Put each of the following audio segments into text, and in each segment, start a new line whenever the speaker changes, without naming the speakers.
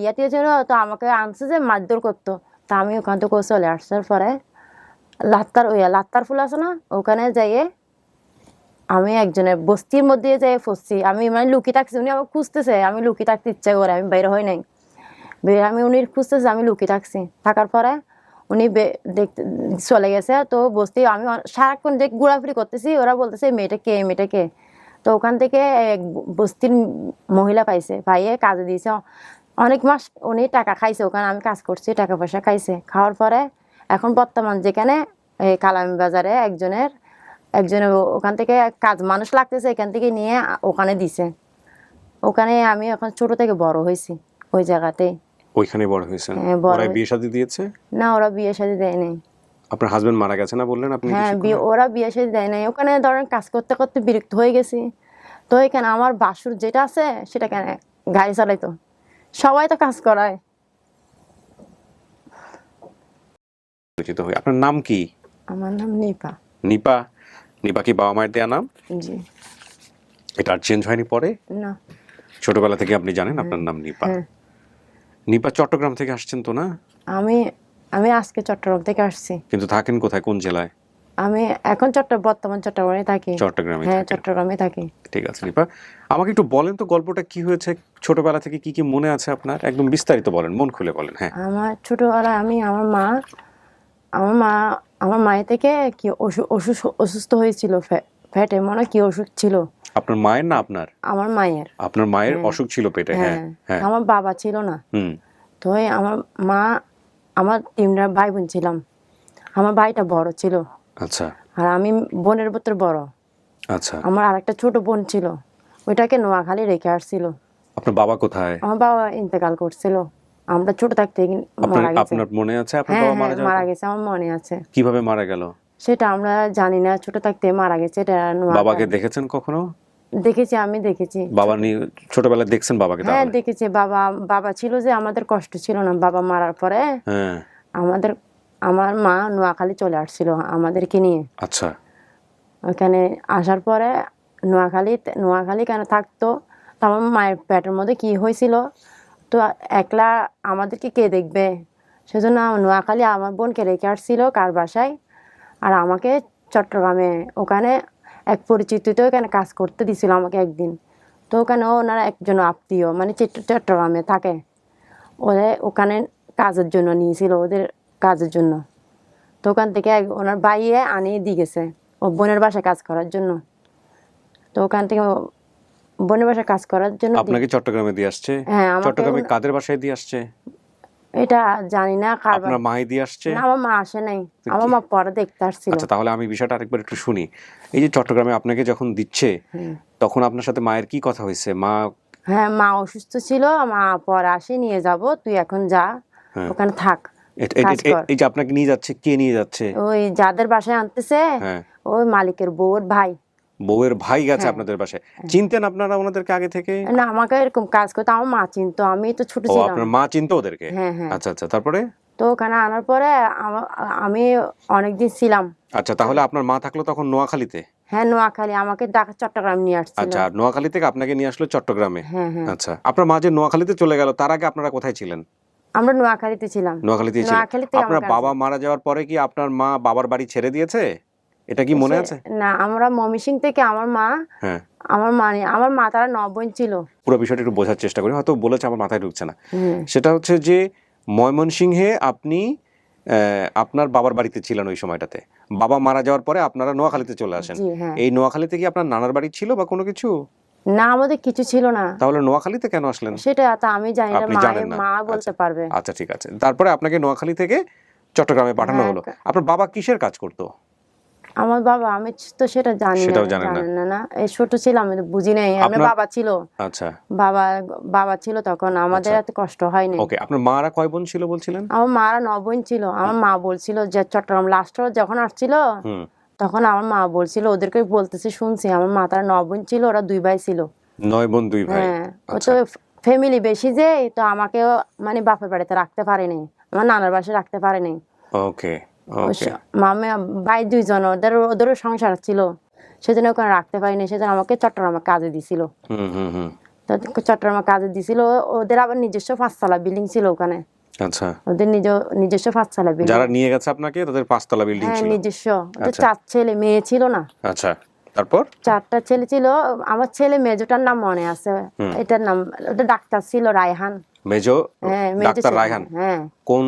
ইয়াতে ছিল তো আমাকে আনছে যে মারধর করতো। তা আমি ওখান থেকে চলে আসার পরে লাত্তার ওই লাত্তার ফুল আছে না, ওখানে যাইয়ে আমি একজনের বস্তির মধ্যে যাই ফসছি আমি মানে লুকি থাকছি, উনি আমাকে খুঁজতেছে, আমি লুকি থাকতে ইচ্ছা করে, আমি বাইরে হই নাই। বের আমি উনি খুঁজতেছে, আমি লুকি থাকছি। থাকার পরে উনি দেখতে চলে গেছে, তো বস্তি আমি সারাক্ষণ দেখ ঘোরাফুরি করতেছি, ওরা বলতেছে, "এই মেয়েটা কে মেয়েটা কে? তো ওখান থেকে এক বস্তির মহিলা পাইছে, পাইয়ে কাজে দিয়েছে। অনেক মাস উনি টাকা খাইছে ওখানে আমি কাজ করছি টাকা পয়সা খাইছে। খাওয়ার পরে এখন বর্তমান যেখানে এই কালামি বাজারে একজনের একজনের ওখান থেকে কাজ মানুষ লাগতেছে এখান থেকে নিয়ে ওখানে দিছে। ওখানে আমি এখন ছোট থেকে বড় হয়েছি ওই জায়গাতেই
ওইখানে বড় হয়েছেন?
হ্যাঁ, হয়ে-
বিয়ে শাদী দিয়েছে?
না ওরা বিয়ে শাদী দেয় নাই।
আপনার হাজবেন্ড মারা গেছে না বললেন আপনি
হ্যাঁ বিয়ে ওরা বিয়ে শাদী দেয় নাই। ওখানে ধরেন কাজ করতে করতে বিরক্ত হয়ে গেছি। তো এখানে আমার বাসুর যেটা আছে সেটা কেন গাড়ি চালাইতো? সবাই তো কাজ করায়।
পরিচিত হই। আপনার নাম কি?
আমার নাম নিপা।
নিপা? নিপা কি বাবা মায়ের দেয়া নাম?
জি।
এটা আর চেঞ্জ হয়নি পরে?
না।
ছোটবেলা থেকে আপনি জানেন আপনার নাম নিপা।
হ্যাঁ।
নিপা চট্টগ্রাম থেকে আসছেন তো না?
আমি আমি আজকে চট্টগ্রাম থেকে আসছি।
কিন্তু থাকেন কোথায়? কোন জেলায়?
আমি এখন চট্ট বর্তমান চট্টগ্রামে থাকি।
চট্টগ্রামে
হ্যাঁ চট্টগ্রামে থাকি।
ঠিক আছে নিপা আমাকে একটু বলেন তো গল্পটা কি হয়েছে? ছোটবেলা থেকে কি কি মনে আছে আপনার? একদম বিস্তারিত বলেন মন খুলে বলেন হ্যাঁ।
আমার ছোটবেলায় আমি আমার মা আমার মা আমার মায়ের থেকে কি অসু- অসু- অসুস্থ হয়েছিল ফ্যা- ফ্যাটে মনে কি অসুখ ছিল।
আপনার মায়ের না আপনার?
আমার মায়ের।
আপনার মায়ের অসুখ ছিল পেটে হ্যাঁ
হ্যাঁ।
হ্যাঁ।
আমার বাবা ছিল না।
হুম।
তো আমার মা আমার তিনটা ভাই বোন ছিলাম। আমার ভাইটা বড় ছিল।
আচ্ছা।
আর আমি বোনের ভিতর বড়।
আচ্ছা।
আমার আরেকটা ছোট বোন ছিল। ওইটাকে নোয়াখালী রেখে আসছিল।
আপনার বাবা কোথায়?
আমার বাবা ইন্তেকাল করছিল। আমরা ছোট থাকতে
আপনার
মারা গেছে।
আপনার মনে আছে? আপনার
হ্যাঁ
বাবা মারা
হ্যাঁ মারা গেছে আমার মনে আছে।
কীভাবে মারা গেল?
সেটা আমরা জানি না ছোট থাকতে মারা গেছে এটা
বাবাকে দেখেছেন কখনো?
দেখেছি আমি দেখেছি।
বাবা নিয়ে ছোটবেলায় দেখছেন বাবাকে
হ্যাঁ দেখেছি। বাবা বাবা ছিল যে আমাদের কষ্ট ছিল না বাবা মারার পরে
হ্যাঁ।
আমাদের আমার মা নোয়াখালী চলে আসছিল আমাদেরকে নিয়ে।
আচ্ছা।
ওখানে আসার পরে নোয়াখালী নোয়াখালী কেন থাকতো? তো আমার মায়ের পেটের মধ্যে কি হয়েছিল? তো একলা আমাদেরকে কে দেখবে? সেজন্য নোয়াখালী আমার বোনকে রেখে আসছিল কার বাসায়। আর আমাকে চট্টগ্রামে ওখানে এক পরিচিত তো ওখানে কাজ করতে দিছিল আমাকে একদিন। তো ওখানে ওনারা একজন আত্মীয় মানে চট্টগ্রামে থাকে। ওদের ওখানে কাজের জন্য নিয়েছিল। ওদের কাজের জন্য। তো ওখান থেকে ওনার বাইয়ে আনিয়ে দিয়ে গেছে ও বোনের বাসায় কাজ করার জন্য। তো ওখান থেকে বোনের বাসায় কাজ করার জন্য
আপনাকে চট্টগ্রামে দিয়ে আসছে?
হ্যাঁ
চট্টগ্রামে কাদের বাসায় দিয়ে আসছে?
এটা জানি না কার
আপনার মাই দিয়ে আসছে?
না আমার মা আসে নাই। আমার মা পরে দেখতে আসছিল।
আচ্ছা তাহলে আমি বিষয়টা আরেকবার একটু শুনি। এই যে চট্টগ্রামে আপনাকে যখন দিচ্ছে তখন আপনার সাথে মায়ের কি কথা হয়েছে? মা
হ্যাঁ মা অসুস্থ ছিল মা পরে আসে নিয়ে যাব তুই এখন যা।
হ্যাঁ।
ওখানে থাক।
এই যে আপনাকে নিয়ে যাচ্ছে কে নিয়ে যাচ্ছে?
ওই যাদের বাসায় আনতেছে
হ্যাঁ।
ওই মালিকের বউর ভাই।
বউয়ের ভাই গেছে
হ্যাঁ।
আপনাদের বাসায়। চিনতেন আপনারা ওনাদেরকে আগে থেকে?
না আমাকে এরকম কাজ করতে আমার মা চিনতো আমি তো ছোট ছিলাম।
আপনার মা চিনতো ওদেরকে?
হ্যাঁ হ্যাঁ।
আচ্ছা আচ্ছা তারপরে?
তো ওখানে আনার পরে আমি অনেকদিন ছিলাম।
আচ্ছা তাহলে আপনার মা থাকল তখন নোয়াখালীতে?
হ্যাঁ নোয়াখালী আমাকে ঢাকা চট্টগ্রাম নিয়ে আসছিল।
আচ্ছা নোয়াখালী থেকে আপনাকে নিয়ে আসলো চট্টগ্রামে?
হ্যাঁ হ্যাঁ।
আচ্ছা আপনার মা যে নোয়াখালীতে চলে গেল তার আগে আপনারা কোথায় ছিলেন?
আমরা নোয়াখালীতে ছিলাম।
নোয়াখালীতে
নোয়াখালীতে
আপনার বাবা মারা যাওয়ার পরে কি আপনার মা বাবার বাড়ি ছেড়ে দিয়েছে? এটা কি মনে আছে?
না আমরা মমিসিং থেকে আমার মা
হ্যাঁ।
আমার মানে আমার মা তারা নবন ছিল।
পুরো বিষয়টা একটু বোঝার চেষ্টা করি। হয়তো বলেছে আমার মাথায় ঢুকছে না। সেটা হচ্ছে যে ময়মনসিংহে আপনি আপনার বাবার বাড়িতে ছিলেন ওই সময়টাতে। বাবা মারা যাওয়ার পরে আপনারা নোয়াখালীতে চলে আসেন।
হ্যাঁ।
এই নোয়াখালীতে কি আপনার নানার বাড়ি ছিল বা কোনো কিছু?
না আমাদের কিছু ছিল না।
তাহলে নোয়াখালীতে কেন আসলেন?
সেটা তো আমি জানি না
না।
মা বলতে
আচ্ছা।
পারবে।
আচ্ছা ঠিক আছে। তারপরে আপনাকে নোয়াখালী থেকে চট্টগ্রামে পাঠানো
হ্যাঁ,
হলো আপনার বাবা কিসের কাজ করতো?
আমার বাবা আমি তো সেটা জানি না
সেটাও জানেন না।
না না। এই ছোট ছিলাম আমি বুঝি নাই। আমার বাবা ছিল।
আচ্ছা।
বাবা বাবা ছিল তখন। আমাদের
আচ্ছা।
এত কষ্ট হয়নি।
ওকে আপনার মারা কয় বোন ছিল বলছিলেন?
আমার মারা নবন ছিল। আমার মা বলছিল যে চট্টগ্রাম লাস্ট যখন আসছিল
হুম।
তখন আমার মা বলছিল ওদেরকে বলতেছে শুনছি আমার মা তারা নবন ছিল ওরা দুই ভাই ছিল।
নয় বোন দুই ভাই
হ্যাঁ ও
আচ্ছা।
তো ফ্যামিলি বেশি যে তো আমাকেও মানে বাপের বাড়িতে রাখতে পারেনি আমার নানার বাসায় রাখতে পারেনি।
ওকে
মামা ভাই দুইজন ওদের ওদেরও সংসার ছিল সেজন্য ওখানে রাখতে পারিনি সেজন্য আমাকে চট্টগ্রামে কাজে দিছিল।
হুম হুম হুম।
তো তো চট্টগ্রামে কাজে দিছিল ওদের আবার নিজস্ব পাঁচতলা বিল্ডিং ছিল ওখানে।
আচ্ছা।
ওদের নিজ নিজস্ব পাঁচতলা বিল্ডিং
যারা নিয়ে গেছে আপনাকে তাদের পাঁচতলা বিল্ডিং
হ্যাঁ
ছিল।
নিজস্ব। ওদের
আচ্ছা।
চার ছেলে মেয়ে ছিল না।
আচ্ছা। তারপর?
চারটা ছেলে ছিল। আমার ছেলে মেজোটার নাম মনে আছে। এটার নাম ওটা ডাক্তার ছিল রায়হান।
মেজো?
হ্যাঁ
ডাক্তার রায়হান?
হ্যাঁ।
কোন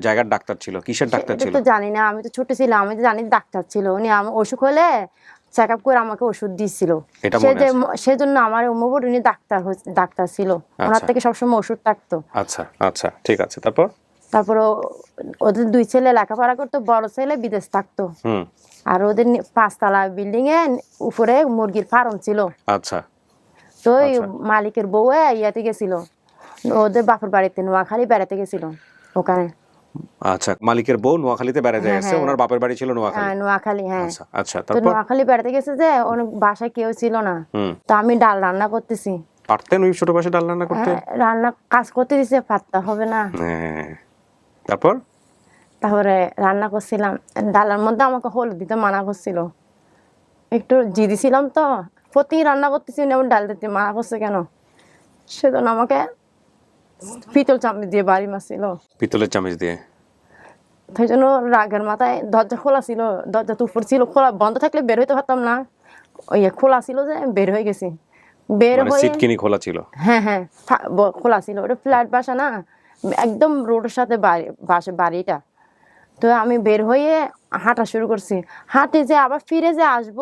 জায়গার ডাক্তার ছিল? কিসের ডাক্তার ছিল?
তো জানি না আমি তো ছোট ছিলাম আমি তো জানি ডাক্তার ছিল। উনি অসুখ হলে চেক আপ করে আমাকে ওষুধ
মনে
সেজন্য আমার উম্মবর উনি ডাক্তার ডাক্তার ছিল। ওনার
আচ্ছা।
থেকে সবসময় ওষুধ থাকতো।
আচ্ছা আচ্ছা ঠিক আছে। তারপর?
তারপর ওদের দুই ছেলে লেখাপড়া করতো বড় ছেলে বিদেশ থাকতো। আর ওদের পাঁচতলা বিল্ডিং এ উপরে মুরগির ফার্ম ছিল।
আচ্ছা।
তো ওই
আচ্ছা।
মালিকের বউ ইয়াতে গেছিল। ওদের বাপের বাড়িতে নোয়াখালী বেড়াতে গেছিল ওখানে।
আচ্ছা মালিকের বউ নোয়াখালীতে বেড়াতে
হ্যাঁ,
গেছে
হ্যাঁ।
ওনার বাপের বাড়ি ছিল নোয়াখালী।
হ্যাঁ নোয়াখালী হ্যাঁ।
আচ্ছা আচ্ছা তারপর?
নোয়াখালী বেড়াতে গেছে যে অনেক বাসায় কেউ ছিল না। তো আমি ডাল রান্না করতেছি।
পারতেন ওই ছোট পাশে ডাল রান্না করতে?
হ্যাঁ, রান্না কাজ করতে দিছে পাত্তা হবে না।
হ্যাঁ। তারপর?
তারপরে রান্না করছিলাম। ডালের মধ্যে আমাকে হলুদ দিতে মানা করছিল। একটু জিদি ছিলাম তো প্রতি রান্না করতেছি উনি ডাল দিতে মানা করছে কেন? সেজন্য আমাকে পিতল চামচ দিয়ে বাড়ি মারছিল
পিতলের চামচ দিয়ে
তাই জন্য রাগের মাথায় দরজা খোলা ছিল দরজা তো উপর ছিল খোলা বন্ধ থাকলে বের হইতে পারতাম না ওই খোলা ছিল যে বের হয়ে গেছি বের হয়ে
সিটকিনি খোলা ছিল
হ্যাঁ হ্যাঁ খোলা ছিল ওটা ফ্ল্যাট বাসা না একদম রোডের সাথে বাড়ি বাসা বাড়িটা তো আমি বের হয়ে হাঁটা শুরু করছি হাঁটে যে আবার ফিরে যে আসব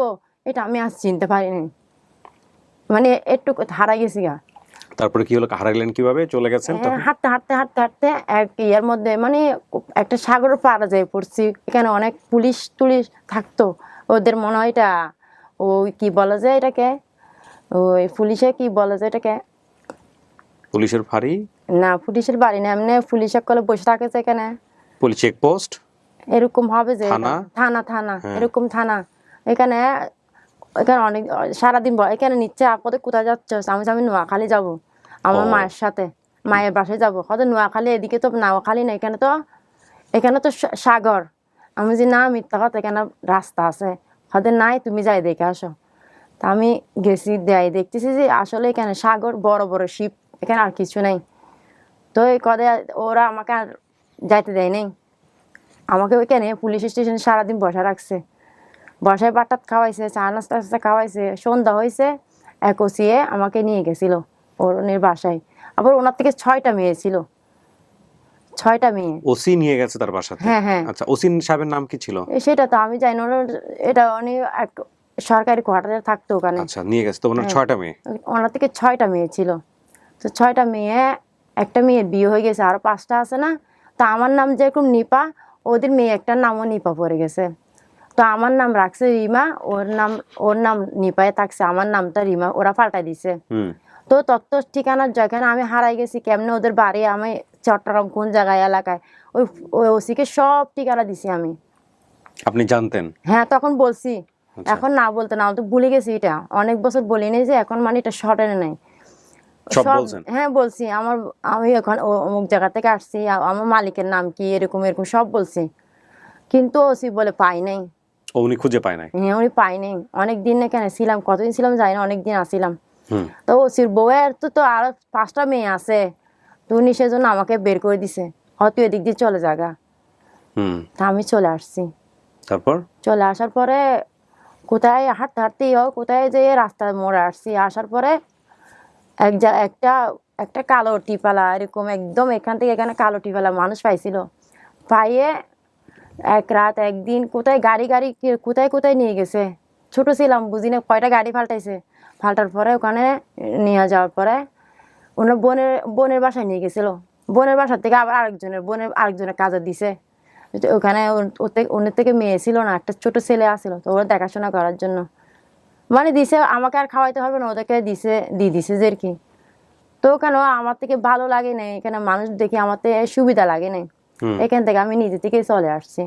এটা আমি আজ চিনতে পারিনি মানে একটু হারাই গেছি গা
তারপরে কি হলো হারাইলেন কীভাবে? চলে গেছেন
হ্যাঁ, হাঁটতে হাঁটতে হাঁটতে হাঁটতে এক ইয়ার মধ্যে মানে একটা সাগরের পাড়া যায় পড়ছি। এখানে অনেক পুলিশ টুলিশ থাকতো। ওদের মনে হয় এটা ওই কি বলা যায় এটাকে? ওই পুলিশে কি বলা যায় এটাকে?
পুলিশের ফাঁড়ি?
না পুলিশের বাড়ি না এমনি পুলিশ কলে বসে থাকে এখানে।
পুলিশ চেকপোস্ট
এরকম হবে যে
থানা?
থানা
হ্যাঁ।
এরকম থানা। এখানে এখানে অনেক সারাদিন এখানে নিচ্ছে আপদে কোথায় যাচ্ছ? আমি আমি নোয়াখালী যাব। আমার মায়ের সাথে। মায়ের বাসায় যাব। হয়তো নোয়াখালী এদিকে তো নোয়াখালী না এখানে তো এখানে তো সাগর। আমি যে না মিথ্যা কথা এখানে রাস্তা আছে। হয়তো নাই তুমি যাই দেখে আসো। তা আমি গেছি দেয় দেখতেছি যে আসলে এখানে সাগর বড় বড় শিপ এখানে আর কিছু নেই। তো এই কদে ওরা আমাকে আর যাইতে দেয় নাই। আমাকে ওইখানে পুলিশ স্টেশনে সারাদিন বসা রাখছে। বসায় বাটাত খাওয়াইছে চা নাস্তা খাওয়াইছে সন্ধ্যা হয়েছে এক ওসিয়ে আমাকে নিয়ে গেছিল। ওর বাসায়। আবার ওনার থেকে ছয়টা মেয়ে ছিল। ছয়টা মেয়ে।
ওসি নিয়ে গেছে তার বাসাতে?
হ্যাঁ, হ্যাঁ।
আচ্ছা ওসিন সাহেবের নাম কি ছিল?
সেটা তো আমি জানি না। ওনার এটা উনি এক সরকারি কোয়ার্টারে থাকতো ওখানে।
আচ্ছা নিয়ে গেছে। তো ওনার
হ্যাঁ।
ছয়টা মেয়ে?
ওনার থেকে ছয়টা মেয়ে ছিল। তো ছয়টা মেয়ে একটা মেয়ের বিয়ে হয়ে গেছে। আরও পাঁচটা আছে না? তো আমার নাম যেরকম নিপা ওদের মেয়ে একটার নামও নিপা পড়ে গেছে। তো আমার নাম রাখছে রিমা ওর নাম ওর নাম নিপায় থাকছে। আমার নামটা রিমা। ওরা পাল্টাই দিছে।
হুম।
তো তত্ত্ব ঠিকানার যেখানে আমি হারাই গেছি। কেমনে ওদের বাড়ি আমি চট্টগ্রাম কোন জায়গায় এলাকায়? ওই ওই ওসিকে সব ঠিকানা দিছি আমি।
আপনি জানতেন?
হ্যাঁ তখন বলছি।
আচ্ছা।
এখন না বলতে না তো ভুলে গেছি এটা। অনেক বছর বলিনি যে এখন মানে এটা শর্টেনে নাই।
সব
হ্যাঁ বলছি। আমার আমি এখন অমুক জায়গা থেকে আসছি আমার মালিকের নাম কি এরকম এরকম সব বলছি। কিন্তু ওসি বলে পাই নাই।
উনি খুঁজে পায় নাই?
হ্যাঁ উনি পাই নাই। অনেক দিন না কেন ছিলাম কতদিন ছিলাম জানি না অনেক দিন আসছিলাম
হুম
তো ওসির বউয়ের তো তো আরও পাঁচটা মেয়ে আছে। তো উনি সেজন্য আমাকে বের করে দিছে। হয়তো এদিক দিয়ে চলে যাগা।
হুম।
তা আমি চলে আসছি।
তারপর?
চলে আসার পরে কোথায় হাঁটতে হাঁটতেই হোক কোথায় যেয়ে রাস্তার মোড়ে আসছি। আসার পরে এক জা একটা একটা কালো টিপালা এরকম একদম এখান থেকে এখানে কালো টিপালা মানুষ পাইছিল। পাইয়ে এক রাত একদিন কোথায় গাড়ি গাড়ি কোথায় কোথায় নিয়ে গেছে? ছোট ছিলাম বুঝি না কয়টা গাড়ি পাল্টাইছে? পাল্টার পরে ওখানে নিয়ে যাওয়ার পরে ওনার বোনের বোনের বাসায় নিয়ে গেছিল। বোনের বাসা থেকে আবার আরেকজনের বোনের আরেকজনের কাজে দিছে। ওখানে থেকে- ওনের থেকে মেয়ে ছিল না একটা ছোট ছেলে আসছিল তো ওরা দেখাশোনা করার জন্য। মানে দিছে আমাকে আর খাওয়াইতে হবে না ওদেরকে দিছে দিয়ে দিছে যে কি। তো কেন আমার থেকে ভালো লাগে না এখানে মানুষ দেখি আমার সুবিধা লাগে না এখান থেকে আমি নিজে থেকেই চলে আসছি।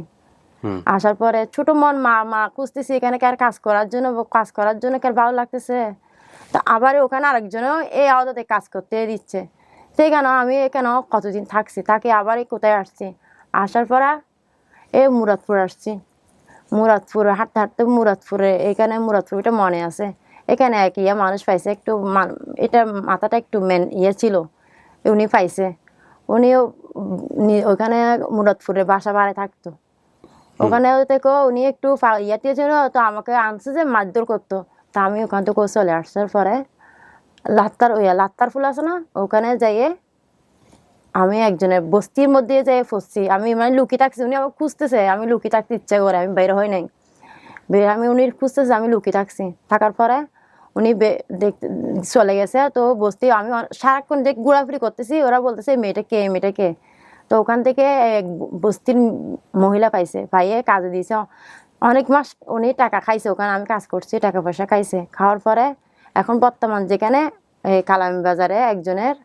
আসার পরে ছোট মন, মা মা খুঁজতেছি এখানে কার কাজ করার জন্য কাজ করার জন্য কার ভালো লাগতেছে? তো আবার ওখানে আরেকজনও এই আওতাতে কাজ করতে দিচ্ছে। সেখানে আমি এখানে কতদিন থাকছি, তাকে আবার এই কোথায় আসছি? আসার পরে এ মুরাদপুর আসছি। মুরাদপুর, হাঁটতে হাঁটতে মুরাদপুরে, এখানে মুরাদপুর এটা মনে আছে। এখানে এক ইয়ে মানুষ পাইছে, একটু এটা মাথাটা একটু মেন ইয়ে ছিল, উনি পাইছে। উনিও ওখানে মুরাদপুরে বাসা বাড়ি থাকতো। ওখানে থেকে উনি একটু ইয়াতে ছিল, তো আমাকে আনছে যে মারধর করতো। তা আমি ওখান থেকে চলে আসার পরে লাত্তার, ওই লাত্তার ফুল আছে না, ওখানে যাইয়ে আমি একজনের বস্তির মধ্যে যাই ফসছি। আমি মানে লুকি থাকছি, উনি আমাকে খুঁজতেছে, আমি লুকি থাকতে ইচ্ছা করে, আমি বাইরে হই নাই। বের, আমি উনি খুঁজতেছে, আমি লুকি থাকছি। থাকার পরে উনি দেখতে চলে গেছে, তো বস্তি, আমি সারাক্ষণ দেখ ঘোরাফুরি করতেছি, ওরা বলতেছে, "এই মেয়েটা কে মেয়েটা কে? তো ওখান থেকে এক বস্তির মহিলা পাইছে পাইয়ে কাজে দিয়েছে অনেক মাস উনি টাকা খাইছে ওখানে আমি কাজ করছি টাকা পয়সা খাইছে। খাওয়ার পরে এখন বর্তমান যেখানে কালামি বাজারে একজনের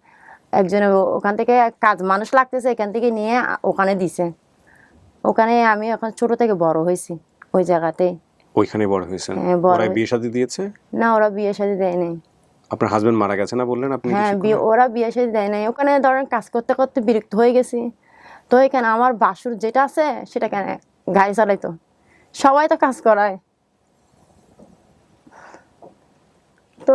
একজনের ওখান থেকে কাজ মানুষ লাগতেছে এখান থেকে নিয়ে ওখানে দিছে। ওখানে আমি এখন ছোট থেকে বড় হয়েছি ওই জায়গাতেই।
ওইখানে বড় হয়েছেন?
হ্যাঁ, বড়
ওরাই বিয়ে শাদী দিয়েছে?
না ওরা বিয়ে শাদী দেয় নাই।
আপনার হাজবেন্ড মারা গেছে না বললেন আপনি
হ্যাঁ ওরা বিয়ে শাদী দেয় নাই। ওখানে ধরেন কাজ করতে করতে বিরক্ত হয়ে গেছি। তো এখানে আমার বাসুর যেটা আছে সেটা কেন? গাড়ি চালাইতো সবাই তো কাজ করায়। তো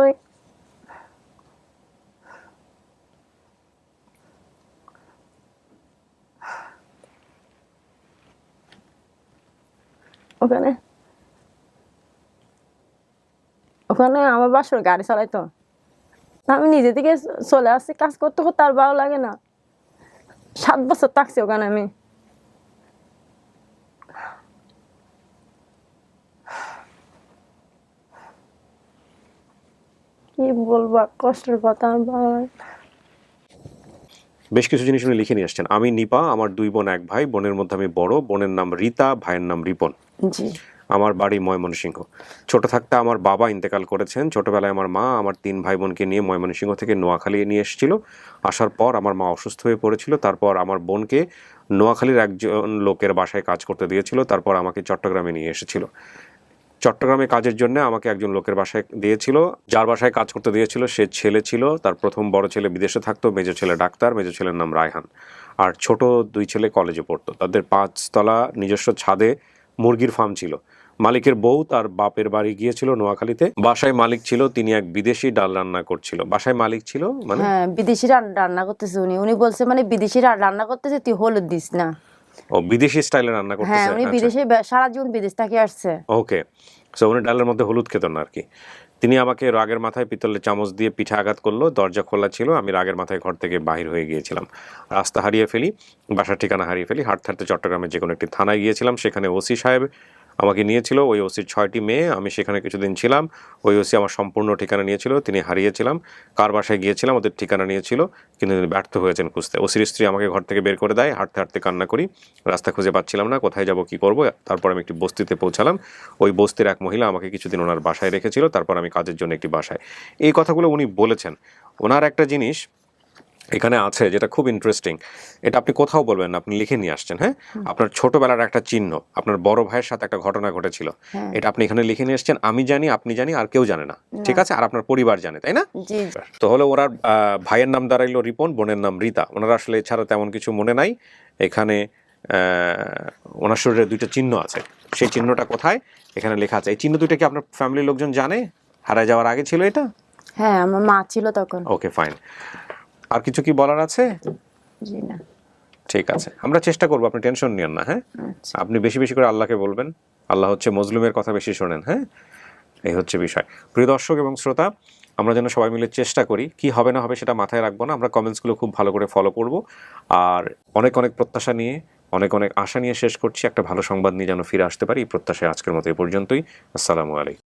ওখানে ওখানে আমার বাসুর গাড়ি চালাইতো আমি নিজে থেকে চলে আসছি কাজ করতে করতে আর ভালো লাগে না। সাত বছর থাকছি ওখানে আমি। কি বলব কষ্টের কথা না।
বেশ কিছু জিনিস উনি লিখে নিয়ে আসছেন। আমি নিপা আমার দুই বোন এক ভাই বোনের মধ্যে আমি বড় বোনের নাম রীতা ভাইয়ের নাম রিপন।
জি।
আমার বাড়ি ময়মনসিংহ। ছোট থাকতে আমার বাবা ইন্তেকাল করেছেন। ছোটবেলায় আমার মা আমার তিন ভাই বোনকে নিয়ে ময়মনসিংহ থেকে নোয়াখালী নিয়ে এসেছিল। আসার পর আমার মা অসুস্থ হয়ে পড়েছিল। তারপর আমার বোনকে নোয়াখালীর একজন লোকের বাসায় কাজ করতে দিয়েছিল। তারপর আমাকে চট্টগ্রামে নিয়ে এসেছিল। চট্টগ্রামে কাজের জন্য আমাকে একজন লোকের বাসায় দিয়েছিল। যার বাসায় কাজ করতে দিয়েছিল, সে ছেলে ছিল। তার প্রথম বড় ছেলে বিদেশে থাকতো, মেজো ছেলে ডাক্তার, মেজো ছেলের নাম রায়হান। আর ছোট দুই ছেলে কলেজে পড়তো। তাদের পাঁচতলা নিজস্ব ছাদে মুরগির ফার্ম ছিল। মালিকের বউ তার বাপের বাড়ি গিয়েছিল নোয়াখালীতে। বাসায় মালিক ছিল তিনি এক বিদেশি ডাল রান্না করছিল। বাসায় মালিক ছিল মানে?
হ্যাঁ বিদেশি রান্না করতেছে উনি। উনি বলছে মানে বিদেশি রান্না করতেছে তুই হলুদ দিস না।
ও বিদেশি স্টাইলে রান্না
হ্যাঁ উনি
আচ্ছা।
বিদেশে সারা জীবন বিদেশ থেকে আসছে।
ওকে সো উনি ডালের মধ্যে হলুদ খেত না আর কি। তিনি আমাকে রাগের মাথায় পিতলের চামচ দিয়ে পিঠে আঘাত করল দরজা খোলা ছিল আমি রাগের মাথায় ঘর থেকে বাহির হয়ে গিয়েছিলাম। রাস্তা হারিয়ে ফেলি বাসার ঠিকানা হারিয়ে ফেলি হাঁটতে চট্টগ্রামের যে কোনো একটি থানায় গিয়েছিলাম সেখানে ওসি সাহেব আমাকে নিয়েছিল। ওই ওসির ছয়টি মেয়ে, আমি সেখানে কিছুদিন ছিলাম। ওই ওসি আমার সম্পূর্ণ ঠিকানা নিয়েছিল, তিনি হারিয়েছিলাম। কার বাসায় গিয়েছিলাম, ওদের ঠিকানা নিয়েছিল, কিন্তু তিনি ব্যর্থ হয়েছেন খুঁজতে। ওসির স্ত্রী আমাকে ঘর থেকে বের করে দেয়, হাঁটতে হাঁটতে কান্না করি। রাস্তা খুঁজে পাচ্ছিলাম না, কোথায় যাব, কি করব, তারপর আমি একটি বস্তিতে পৌঁছালাম। ওই বস্তির এক মহিলা আমাকে কিছুদিন ওনার বাসায় রেখেছিল, তারপর আমি কাজের জন্য একটি বাসায়। এই কথাগুলো উনি বলেছেন। ওনার একটা জিনিস এখানে আছে যেটা খুব ইন্টারেস্টিং এটা আপনি কোথাও বলবেন না আপনি লিখে নিয়ে আসছেন হ্যাঁ? আপনার ছোটবেলার একটা চিহ্ন আপনার বড় ভাইয়ের সাথে একটা ঘটনা ঘটেছিল।
হ্যাঁ।
এটা আপনি এখানে লিখে নিয়ে এসছেন আমি জানি আপনি জানি আর কেউ জানে না ঠিক আছে? আর আপনার পরিবার জানে তাই না? তো হলো ওনার ভাইয়ের নাম দাঁড়াইলো রিপন বোনের নাম রীতা। ওনারা আসলে এছাড়া তেমন কিছু মনে নাই। এখানে আহ, ওনার শরীরে দুইটা চিহ্ন আছে। সেই চিহ্নটা কোথায়? এখানে লেখা আছে। এই চিহ্ন দুইটা কি আপনার ফ্যামিলির লোকজন জানে? হারায় যাওয়ার আগে ছিল এটা?
হ্যাঁ আমার মা ছিল তখন।
ওকে ফাইন আর কিছু কি বলার আছে?
জি না।
ঠিক আছে। আমরা চেষ্টা করব আপনি টেনশন নিয়েন না হ্যাঁ?
আচ্ছা।
আপনি বেশি বেশি করে আল্লাহকে বলবেন। আল্লাহ হচ্ছে মজলুমের কথা বেশি শোনেন হ্যাঁ? এই হচ্ছে বিষয়। প্রিয় দর্শক এবং শ্রোতা আমরা যেন সবাই মিলে চেষ্টা করি কি হবে না হবে সেটা মাথায় রাখব না। আমরা কমেন্টসগুলো খুব ভালো করে ফলো করব। আর অনেক অনেক প্রত্যাশা নিয়ে অনেক অনেক আশা নিয়ে শেষ করছি। একটা ভালো সংবাদ নিয়ে যেন ফিরে আসতে পারি। এই প্রত্যাশায় আজকের মতো এই পর্যন্তই। আসসালামু আলাইকুম।